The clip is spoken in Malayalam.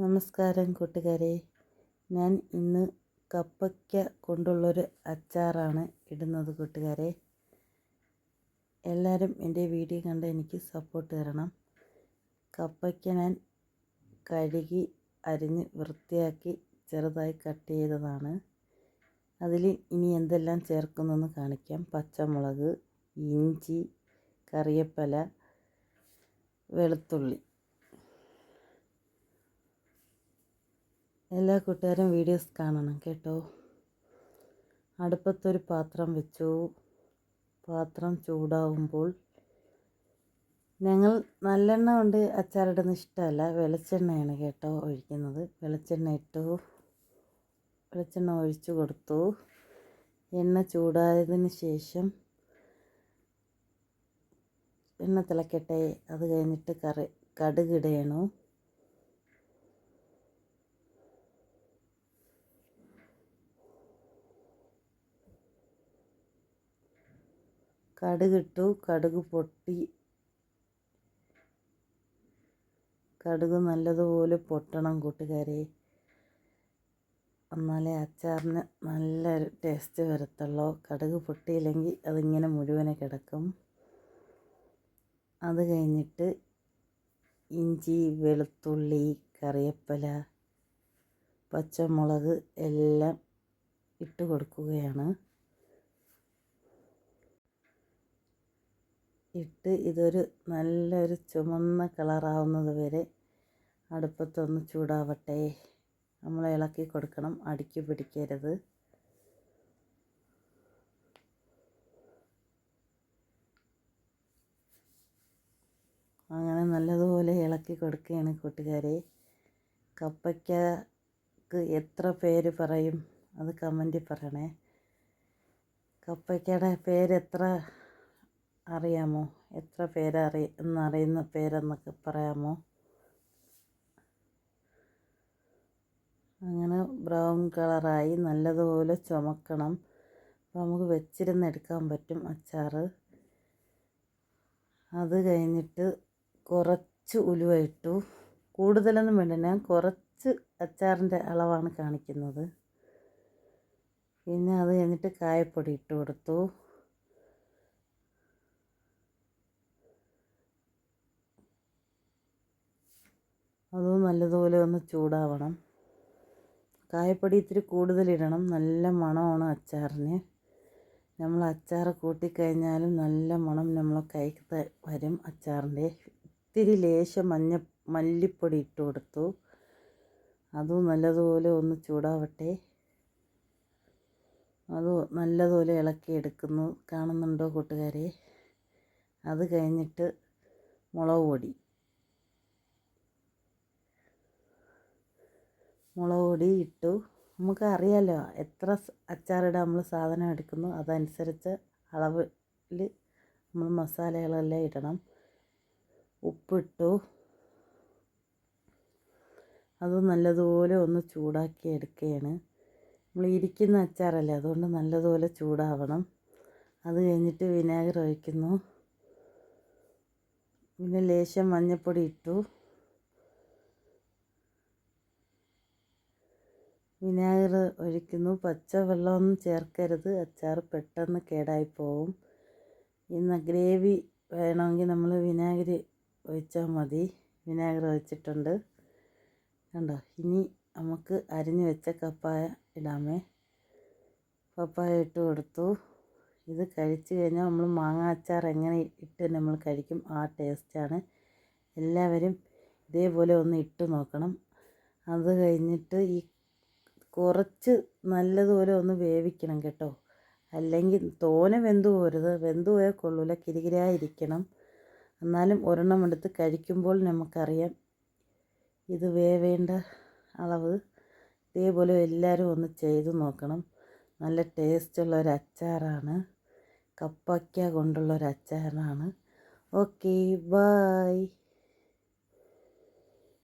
നമസ്കാരം കൂട്ടുകാരെ. ഞാൻ ഇന്ന് കപ്പയ്ക്ക കൊണ്ടുള്ളൊരു അച്ചാറാണ് ഇടുന്നത് കൂട്ടുകാരെ. എല്ലാവരും എന്റെ വീഡിയോ കണ്ട് എനിക്ക് സപ്പോർട്ട് തരണം. കപ്പയ്ക്ക ഞാൻ കഴുകി അരിഞ്ഞ് വൃത്തിയാക്കി ചെറുതായി കട്ട് ചെയ്തതാണ്. അതിൽ ഇനി എന്തെല്ലാം ചേർക്കുന്നെന്ന് കാണിക്കാം. പച്ചമുളക് ഇഞ്ചി കറിയപ്പല വെളുത്തുള്ളി. എല്ലാ കൂട്ടുകാരും വീഡിയോസ് കാണണം കേട്ടോ. അടുപ്പത്തൊരു പാത്രം വെച്ചു. പാത്രം ചൂടാവുമ്പോൾ ഞങ്ങൾ നല്ലെണ്ണ കൊണ്ട് അച്ചാറിടുന്ന ഇഷ്ടമല്ല. വെളിച്ചെണ്ണയാണ് കേട്ടോ ഒഴിക്കുന്നത്. വെളിച്ചെണ്ണ ഇട്ടു. വെളിച്ചെണ്ണ ഒഴിച്ചു കൊടുത്തു. എണ്ണ ചൂടായതിന് ശേഷം എണ്ണ തിളക്കട്ടെ. അത് കഴിഞ്ഞിട്ട് കറി കടുകിടയണു കടുകിട്ടു കടുക് പൊട്ടി. കടുക് നല്ലതുപോലെ പൊട്ടണം കൂട്ടുകാരെ. എന്നാലേ അച്ചാറിന് നല്ലൊരു ടേസ്റ്റ് വരത്തുള്ളൂ. കടുക് പൊട്ടിയില്ലെങ്കിൽ അതിങ്ങനെ മുഴുവനെ കിടക്കും. അത് കഴിഞ്ഞിട്ട് ഇഞ്ചി വെളുത്തുള്ളി കറിവേപ്പില പച്ചമുളക് എല്ലാം ഇട്ട് കൊടുക്കുകയാണ്. ഇട്ട് ഇതൊരു നല്ലൊരു ചുമന്ന കളറാവുന്നത് വരെ അടുപ്പത്തൊന്ന് ചൂടാവട്ടെ. നമ്മൾ ഇളക്കി കൊടുക്കണം. അടുക്കി പിടിക്കരുത്. അങ്ങനെ നല്ലതുപോലെ ഇളക്കി കൊടുക്കുകയാണ് കൂട്ടുകാരെ. കപ്പയ്ക്കക്ക് എത്ര പേര് പറയും? അത് കമന്റിൽ പറയണേ. കപ്പയ്ക്കയുടെ പേരെത്ര അറിയാമോ? എത്ര പേരറി എന്നറിയുന്ന പേരെന്നൊക്കെ പറയാമോ? അങ്ങനെ ബ്രൗൺ കളറായി നല്ലതുപോലെ ചുമക്കണം. അപ്പോൾ നമുക്ക് വെച്ചിരുന്ന് എടുക്കാൻ പറ്റും അച്ചാർ അത് കഴിഞ്ഞിട്ട് കുറച്ച് ഉലുവ ഇട്ടു. കൂടുതലൊന്നും വേണ്ട ഞാൻ കുറച്ച് അച്ചാറിന്റെ അളവാണ് കാണിക്കുന്നത്. പിന്നെ അത് കഴിഞ്ഞിട്ട് കായപ്പൊടി ഇട്ട് കൊടുത്തു. അതും നല്ലതുപോലെ ഒന്ന് ചൂടാവണം. കായപ്പൊടി ഇത്തിരി കൂടുതലിടണം. നല്ല മണമാണ് അച്ചാറിന്. നമ്മൾ അച്ചാർ കൂട്ടിക്കഴിഞ്ഞാലും നല്ല മണം നമ്മളെ കൈക്ക് വരും അച്ചാറിന്റെ. ഇത്തിരി ലേശം മഞ്ഞ മല്ലിപ്പൊടി ഇട്ട് കൊടുത്തു. അതും നല്ലതുപോലെ ഒന്ന് ചൂടാവട്ടെ. അത് നല്ലതുപോലെ ഇളക്കി എടുക്കുന്നു. കാണുന്നുണ്ടോ കൂട്ടുകാരെ? അത് കഴിഞ്ഞിട്ട് മുളക് പൊടി. മുളക് പൊടി ഇട്ടു. നമുക്ക് അറിയാമല്ലോ എത്ര അച്ചാറിടാൻ നമ്മൾ സാധനം എടുക്കുന്നു. അതനുസരിച്ച് അളവിൽ നമ്മൾ മസാലകളെല്ലാം ഇടണം. ഉപ്പിട്ടു. അത് നല്ലതുപോലെ ഒന്ന് ചൂടാക്കി എടുക്കുകയാണ്. നമ്മൾ ഇരിക്കുന്ന അച്ചാറല്ലേ അതുകൊണ്ട് നല്ലതുപോലെ ചൂടാവണം. അത് കഴിഞ്ഞിട്ട് വിനാഗിരി ഒഴിക്കുന്നു. പിന്നെ ലേശം മഞ്ഞൾപ്പൊടി ഇട്ടു. വിനാഗിർ ഒഴിക്കുന്നു. പച്ച വെള്ളമൊന്നും ചേർക്കരുത്. അച്ചാർ പെട്ടെന്ന് കേടായി പോവും ഇന്ന് ഗ്രേവി വേണമെങ്കിൽ നമ്മൾ വിനാഗിരി ഒഴിച്ചാൽ മതി. വിനാഗർ ഒഴിച്ചിട്ടുണ്ട്. കണ്ടോ? ഇനി നമുക്ക് അരിഞ്ഞു വെച്ച കപ്പായ ഇടാമേ. പപ്പായ ഇട്ട് കൊടുത്തു. ഇത് കഴിച്ചു കഴിഞ്ഞാൽ നമ്മൾ മാങ്ങ അച്ചാർ എങ്ങനെ ഇട്ട് നമ്മൾ കഴിക്കും ആ ടേസ്റ്റാണ് എല്ലാവരും ഇതേപോലെ ഒന്ന് ഇട്ട് നോക്കണം. അത് കഴിഞ്ഞിട്ട് ഈ കുറച്ച് നല്ലതുപോലെ ഒന്ന് വേവിക്കണം കേട്ടോ. അല്ലെങ്കിൽ തോനെ വെന്ത് പോരുത്. വെന്ത് പോയാൽ കൊള്ളൂല. കിരികിരായിരിക്കണം എന്നാലും ഒരെണ്ണം എടുത്ത് കഴിക്കുമ്പോൾ നമുക്കറിയാം ഇത് വേവേണ്ട അളവ്. ഇതേപോലെ എല്ലാവരും ഒന്ന് ചെയ്ത് നോക്കണം. നല്ല ടേസ്റ്റുള്ള ഒരു അച്ചാറാണ്. കപ്പയ്ക്ക കൊണ്ടുള്ള ഒരു അച്ചാറാണ്. Okay bye